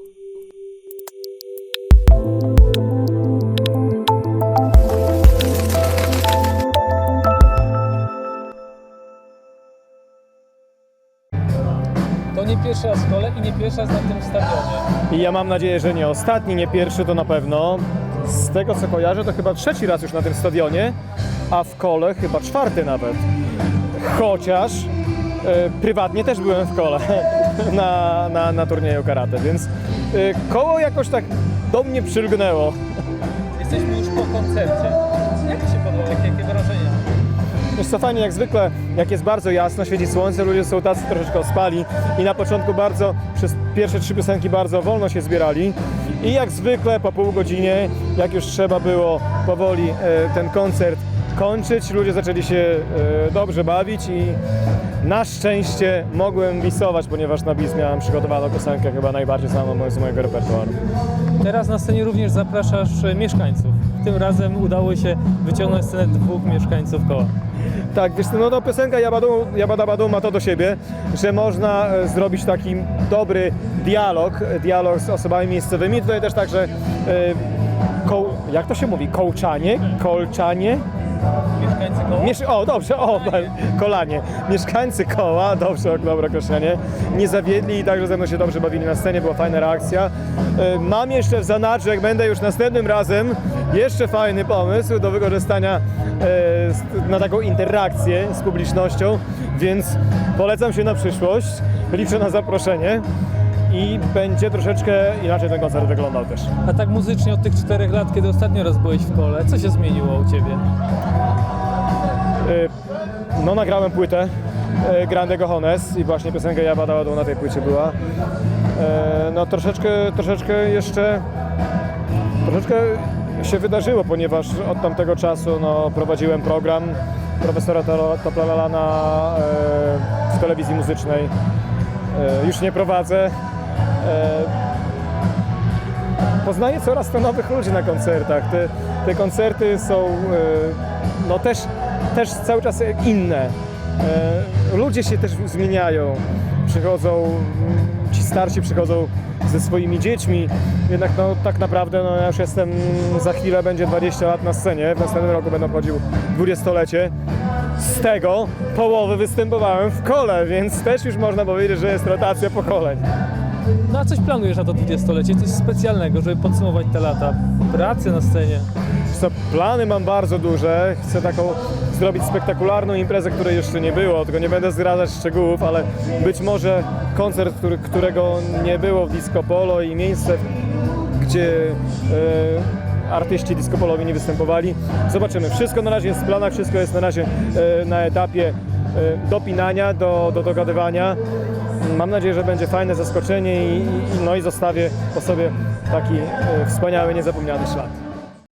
To nie pierwszy raz w kole i nie pierwszy raz na tym stadionie. I ja mam nadzieję, że nie ostatni, nie pierwszy to na pewno. Z tego co kojarzę, to chyba trzeci raz już na tym stadionie, a w kole chyba czwarty nawet. Chociaż prywatnie też byłem w kole na, na, na turnieju karate, więc e, koło jakoś tak do mnie przylgnęło. Jesteśmy już po koncercie. Jak Ci się podoba? Jakie, jakie wrażenia? Wiesz co, fajnie jak zwykle, jak jest bardzo jasno, świeci słońce, ludzie są tacy troszeczkę ospali i na początku bardzo, przez pierwsze trzy piosenki bardzo wolno się zbierali i jak zwykle po pół godzinie, jak już trzeba było powoli e, ten koncert kończyć, ludzie zaczęli się e, dobrze bawić i na szczęście mogłem bisować, ponieważ na bis miałem przygotowaną piosenkę chyba najbardziej znaną z mojego repertuaru. Teraz na scenie również zapraszasz mieszkańców. Tym razem udało się wyciągnąć scenę dwóch mieszkańców koła. Tak, wiesz, no to piosenka Jabadu, Jabada Badu ma to do siebie, że można e, zrobić taki dobry dialog, dialog z osobami miejscowymi. Tutaj też także, e, koł, jak to się mówi, kołczanie, kolczanie, Mieszkańcy koła? Miesz o, dobrze, o, kolanie. Mieszkańcy koła, dobrze, dobre określenie, nie zawiedli i także ze mną się dobrze bawili na scenie, była fajna reakcja. E, Mam jeszcze w zanadrzu, jak będę już następnym razem, jeszcze fajny pomysł do wykorzystania e, na taką interakcję z publicznością, więc polecam się na przyszłość, liczę na zaproszenie i będzie troszeczkę inaczej ten koncert wyglądał też. A tak muzycznie od tych czterech lat, kiedy ostatnio raz byłeś w kole, co się zmieniło u Ciebie? Y, No nagrałem płytę y, Grandego Hones i właśnie piosenka Ja Bada Badu na tej płycie była. Y, No troszeczkę, troszeczkę jeszcze troszeczkę się wydarzyło, ponieważ od tamtego czasu no, prowadziłem program profesora Toplalala na, w telewizji muzycznej. Już nie prowadzę. Y, poznaję coraz to nowych ludzi na koncertach. Te, te koncerty są e, no też, też cały czas inne. E, Ludzie się też zmieniają. Przychodzą, mm, ci starsi przychodzą ze swoimi dziećmi. Jednak no, tak naprawdę no, ja już jestem, za chwilę będzie 20 lat na scenie. W następnym roku będę obchodził 20-lecie. Z tego połowę występowałem w kole, więc też już można powiedzieć, że jest rotacja pokoleń. No a coś planujesz na to dwudziestolecie? Coś specjalnego, żeby podsumować te lata pracy na scenie? Co, plany mam bardzo duże. Chcę taką zrobić spektakularną imprezę, której jeszcze nie było, tylko nie będę zdradzać szczegółów, ale być może koncert, który, którego nie było w Disco Polo i miejsce, gdzie e, artyści disco polowi nie występowali. Zobaczymy. Wszystko na razie jest w planach, wszystko jest na razie e, na etapie e, dopinania, do, do dogadywania. Mam nadzieję, że będzie fajne zaskoczenie i, i, no i zostawię po sobie taki e, wspaniały, niezapomniany ślad.